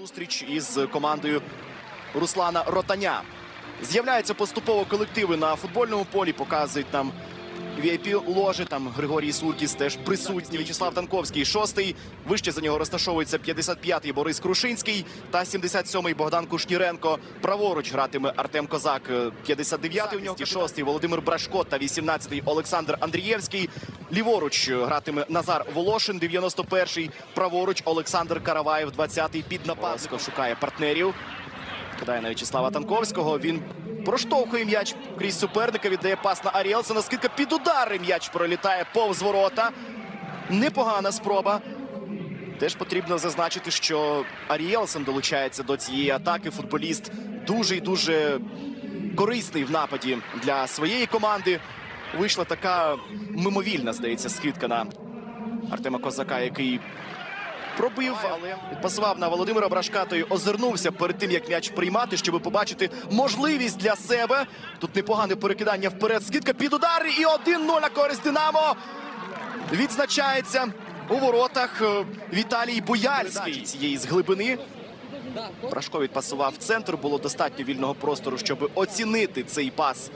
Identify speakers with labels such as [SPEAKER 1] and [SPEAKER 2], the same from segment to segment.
[SPEAKER 1] Зустріч із командою Руслана Ротаня. З'являються поступово колективи на футбольному полі, показують нам vip ложі. Там Григорій Суркіс теж присутній. В'ячеслав Танковський шостий. Вище за нього розташовується 55-й Борис Крушинський та 77-й Богдан Кушніренко. Праворуч гратиме Артем Козак, 59-й у нього 6-й Володимир Брашко та 18-й Олександр Андрієвський. Ліворуч гратиме Назар Волошин, 91-й. Праворуч Олександр Караваєв, 20-й. Під нападком шукає партнерів. Кидає на В'ячеслава Танковського. Він проштовхує м'яч крізь суперника. Віддає пас на Аріелсона. Скидка під удари. М'яч пролітає повз ворота. Непогана спроба. Теж потрібно зазначити, що Аріелсон долучається до цієї атаки. Футболіст дуже і дуже корисний в нападі для своєї команди. Вийшла така мимовільна, здається, скидка на Артема Козака, який пробив, але пасував на Володимира Брашка, той озирнувся перед тим, як м'яч приймати, щоб побачити можливість для себе. Тут непогане перекидання вперед. Скидка під удар і 1-0 на користь Динамо. Відзначається у воротах е, Віталій Бояльський цієї з глибини. Брашко відпасував центр. Було достатньо вільного простору, щоб оцінити цей пас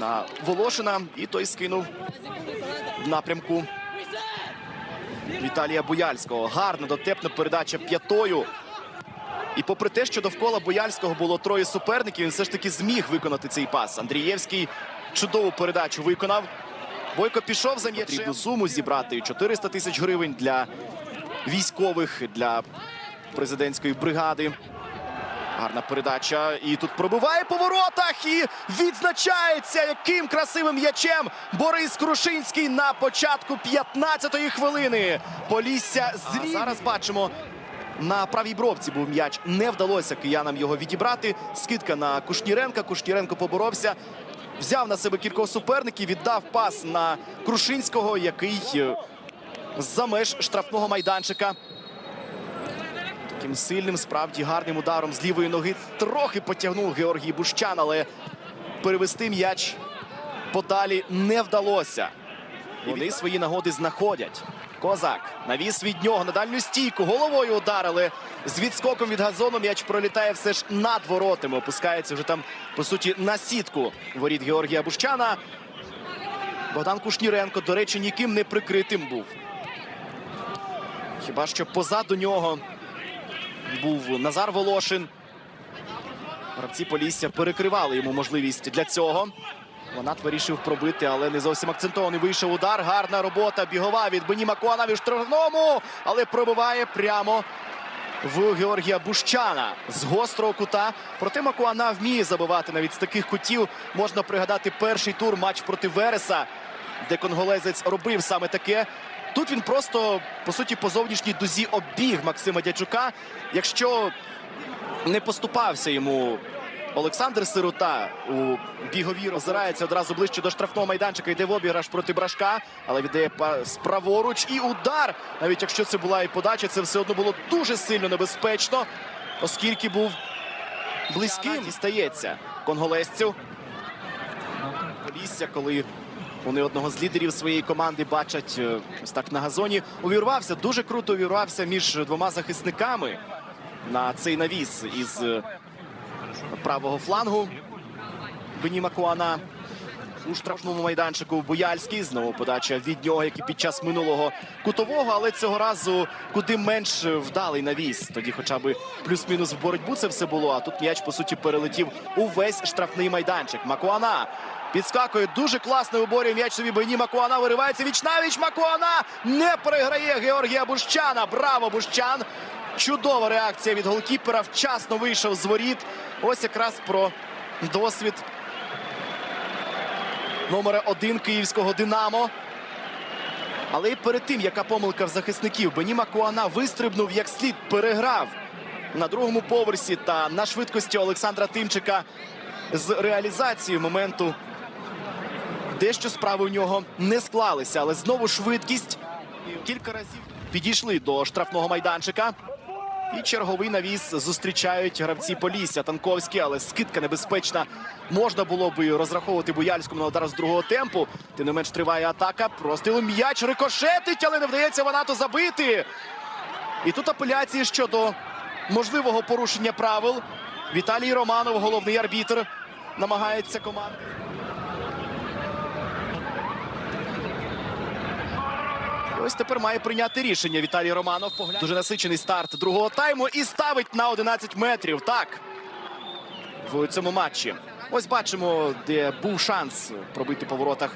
[SPEAKER 1] на Волошина. І той скинув в напрямку Віталія Бояльського. Гарна дотепна передача п'ятою. І попри те, що довкола Бояльського було троє суперників, він все ж таки зміг виконати цей пас. Андрієвський чудову передачу виконав. Бойко пішов за м'ячем. Потрібну суму зібрати 400 тисяч гривень для військових, для президентської бригади. Гарна передача. І тут пробиває по воротах і відзначається яким красивим м'ячем Борис Крушинський на початку 15-ї хвилини. Полісся зрів. Зараз бачимо. На правій бровці був м'яч. Не вдалося киянам його відібрати. Скидка на Кушніренка. Кушніренко поборовся. Взяв на себе кількох суперників, віддав пас на Крушинського, який е, за меж штрафного майданчика Таким сильним, справді гарним ударом з лівої ноги трохи потягнув Георгій Бущан, але перевести м'яч подалі не вдалося. Вони свої нагоди знаходять. Козак навіс від нього на дальню стійку. Головою ударили. З відскоком від газону м'яч пролітає все ж над воротами. Опускається вже там, по суті, на сітку воріт Георгія Бущана. Богдан Кушніренко, до речі, ніким не прикритим був. Хіба що позаду нього був Назар Волошин. Гравці Полісся перекривали йому можливість для цього. Ванат вирішив пробити, але не зовсім акцентований. Вийшов удар. Гарна робота. Бігова від Бені Макуана в штрафному, але пробиває прямо в Георгія Бущана з гострого кута. Проте Макуана вміє забивати навіть з таких кутів. Можна пригадати перший тур матч проти Вереса, де конголезець робив саме таке. Тут він просто, по суті, по зовнішній дузі обіг Максима Дячука. Якщо не поступався йому Олександр Сирота у бігові, озирається одразу ближче до штрафного майданчика. Йде в обіграш проти Брашка, але віддає пас праворуч. І удар. Навіть якщо це була і подача, це все одно було дуже сильно небезпечно, оскільки був близьким. Дістається конголезцю. Полісся, коли вони одного з лідерів своєї команди бачать е, ось так на газоні. Увірвався, дуже круто увірвався між двома захисниками на цей навіс із е, правого флангу. Бені Макуана у штрафному майданчику Бояльський. Знову подача від нього, як і під час минулого кутового, але цього разу куди менш вдалий навіс. Тоді, хоча б плюс-мінус в боротьбу це все було. А тут м'яч, по суті, перелетів увесь штрафний майданчик. Макуана підскакує дуже класно виборює м'яч собі Бені Макуана. Виривається вічнавіч. Макуана не переграє Георгія Бущана. Браво, Бущан! Чудова реакція від голкіпера. Вчасно вийшов з воріт. Ось якраз про досвід номера один київського Динамо. Але і перед тим, яка помилка в захисників, Бені Макуана вистрибнув як слід, переграв на другому поверсі та на швидкості Олександра Тимчика з реалізацією моменту. Дещо справи у нього не склалися, але знову швидкість. Кілька разів підійшли до штрафного майданчика. І черговий навіс зустрічають гравці Полісся. Танковський, але скидка небезпечна. Можна було би розраховувати Бояльському на удар з другого темпу. Тим не менш триває атака. Простило м'яч рикошетить, але не вдається Ванату забити. І тут апеляції щодо можливого порушення правил. Віталій Романов, головний арбітр, намагається команди. Ось тепер має прийняти рішення Віталій Романов. Погляд... Дуже насичений старт другого тайму і ставить на 11 метрів. Так в цьому матчі. Ось бачимо, де був шанс пробити по воротах.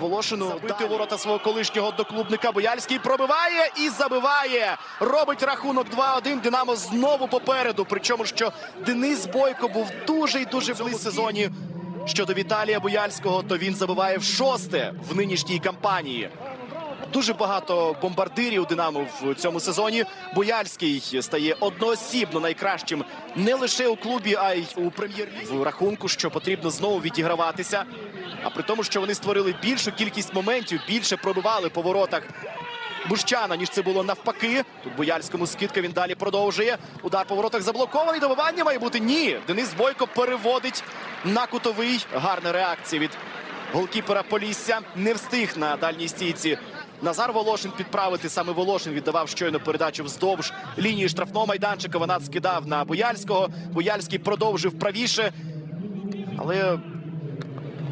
[SPEAKER 1] Волошину бити ворота свого колишнього одноклубника. Бояльський пробиває і забиває. Робить рахунок 2-1. Динамо знову попереду. Причому що Денис Бойко був дуже і дуже близько в сезоні. Щодо Віталія Бояльського, то він забиває в шосте в нинішній кампанії. Дуже багато бомбардирів Динамо в цьому сезоні. Бояльський стає одноосібно найкращим не лише у клубі, а й у прем'єр-лізі. В рахунку, що потрібно знову відіграватися. А при тому, що вони створили більшу кількість моментів, більше пробивали по воротах Бущана, ніж це було навпаки. Тут Бояльському скидка він далі продовжує. Удар по воротах заблокований. Добивання має бути ні. Денис Бойко переводить на кутовий. Гарна реакція від голкіпера Полісся. Не встиг на дальній стійці. Назар Волошин підправити. Саме Волошин віддавав щойно передачу вздовж лінії штрафного майданчика. Вона скидав на Бояльського. Бояльський продовжив правіше. Але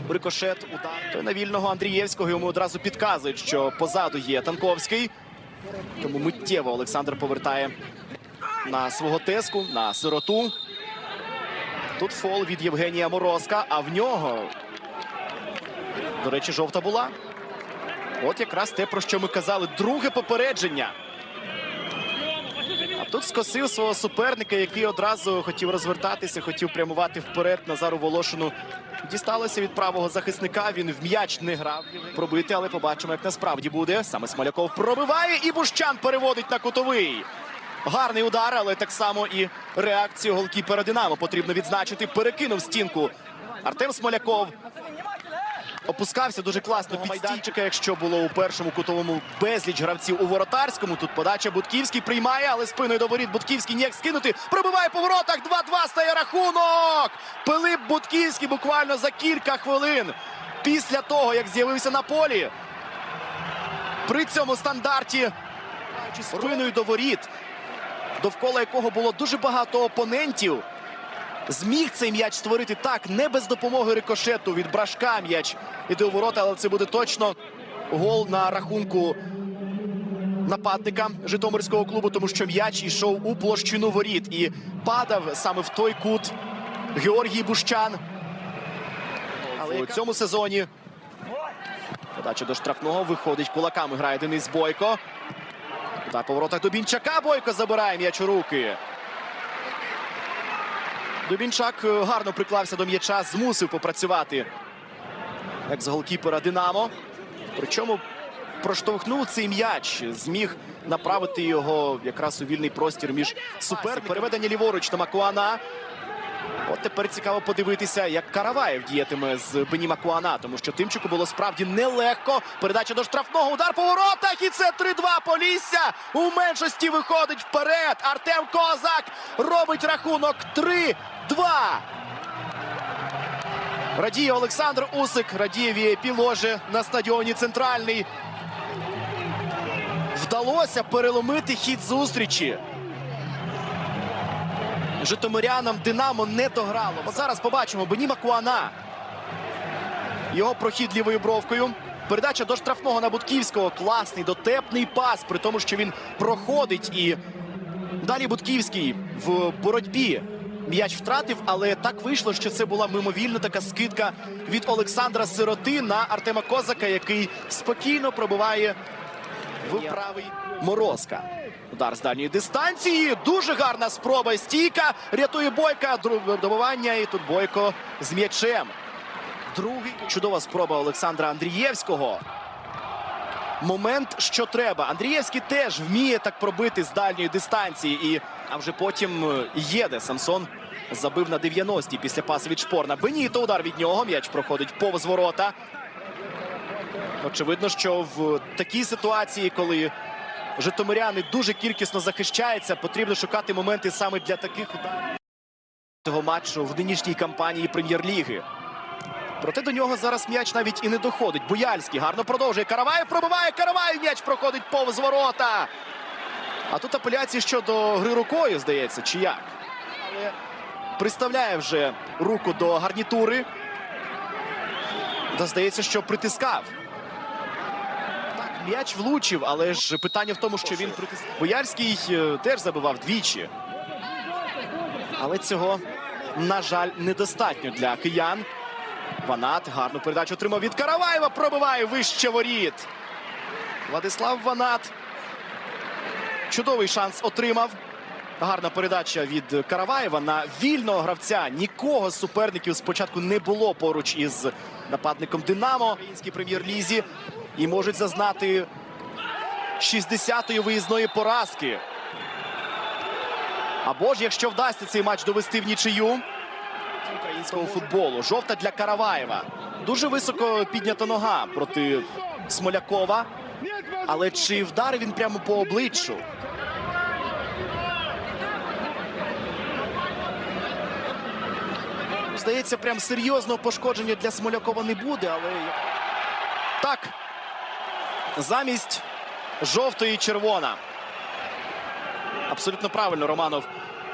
[SPEAKER 1] Рикошет, удар. То на вільного Андрієвського йому одразу підказують, що позаду є Танковський. Тому миттєво Олександр повертає на свого теску, на сироту. Тут фол від Євгенія Морозка, а в нього, до речі, жовта була. От якраз те, про що ми казали. Друге попередження. А тут скосив свого суперника, який одразу хотів розвертатися, хотів прямувати вперед Назару Волошину. Дісталося від правого захисника. Він в м'яч не грав пробити, але побачимо, як насправді буде. Саме Смоляков пробиває і Бущан переводить на кутовий. Гарний удар, але так само і реакцію голкіпера Динамо потрібно відзначити. Перекинув стінку Артем Смоляков. Опускався дуже класно під майданчика, якщо було у першому кутовому безліч гравців у воротарському. Тут подача Будківський приймає, але спиною до воріт Будківський ніяк скинути. Пробиває по воротах. 2-2 стає рахунок. Пилип Будківський буквально за кілька хвилин після того, як з'явився на полі. При цьому стандарті спиною до воріт, довкола якого було дуже багато опонентів. Зміг цей м'яч створити так, не без допомоги рикошету від брашка м'яч іде у ворота, але це буде точно гол на рахунку нападника Житомирського клубу, тому що м'яч йшов у площину воріт і падав саме в той кут Георгій Бущан. Але у цьому сезоні подача до штрафного виходить кулаками. Грає Денис Бойко. Удар по воротах Дубінчака. Бойко забирає м'яч у руки. Дубінчак е, гарно приклався до м'яча, змусив попрацювати з голкіпера Динамо. Причому проштовхнув цей м'яч, зміг направити його якраз у вільний простір між суперниками. Переведення ліворуч на Макуана. От тепер цікаво подивитися, як Караваєв діятиме з Бені Макуана, тому що Тимчику було справді нелегко. Передача до штрафного, удар по воротах. І це 3-2 Полісся. У меншості виходить вперед. Артем Козак робить рахунок 3-2. Радіє Олександр Усик, радіє VIP ложе на стадіоні Центральний. Вдалося переломити хід зустрічі. Житомирянам Динамо не дограло. От зараз побачимо Бені Макуана. Його прохід лівою бровкою. Передача до штрафного на Будківського. Класний дотепний пас, при тому, що він проходить. І далі Будківський в боротьбі м'яч втратив, але так вийшло, що це була мимовільна така скидка від Олександра Сироти на Артема Козака, який спокійно пробиває в правий Морозка. Удар з дальньої дистанції. Дуже гарна спроба. Стійка. Рятує Бойка. Друге добивання. І тут Бойко з м'ячем. Другий чудова спроба Олександра Андрієвського. Момент, що треба. Андрієвський теж вміє так пробити з дальньої дистанції. І а вже потім е, їде. Самсон забив на 90-й після паси від Шпорна. Беніто удар від нього. М'яч проходить повз ворота. Очевидно, що в такій ситуації, коли житомиряни дуже кількісно захищаються, потрібно шукати моменти саме для таких ударів цього матчу в нинішній кампанії прем'єр-ліги. Проте до нього зараз м'яч навіть і не доходить. Буяльський гарно продовжує. Караваєв пробиває. Караваєв м'яч проходить повз ворота. А тут апеляції щодо гри рукою, здається, чи як? Але приставляє вже руку до гарнітури. Та здається, що притискав. М'яч влучив, але ж питання в тому, що він проти. Боярський е, теж забивав двічі. Але цього, на жаль, недостатньо для киян. Ванат гарну передачу отримав від Караваєва. Пробиває вище воріт. Владислав Ванат. Чудовий шанс отримав. Гарна передача від Караваєва на вільного гравця. Нікого з суперників спочатку не було поруч із нападником Динамо українській прем'єр-лізі. І можуть зазнати 60-ї виїзної поразки. Або ж, якщо вдасться цей матч довести в нічию українського футболу. Жовта для Караваєва. Дуже високо піднята нога проти Смолякова. Але чи вдарив він прямо по обличчю? Здається, прям серйозного пошкодження для Смолякова не буде, але так. Замість жовтої червона. Абсолютно правильно Романов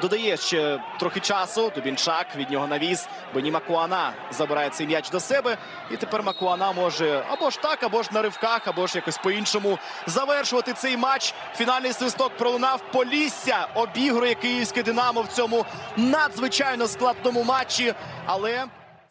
[SPEAKER 1] додає ще трохи часу. Дубінчак від нього навіз. Бені Макуана забирає цей м'яч до себе. І тепер Макуана може або ж так, або ж на ривках, або ж якось по-іншому завершувати цей матч. Фінальний свисток пролунав. Полісся обігрує київське Динамо в цьому надзвичайно складному матчі. Але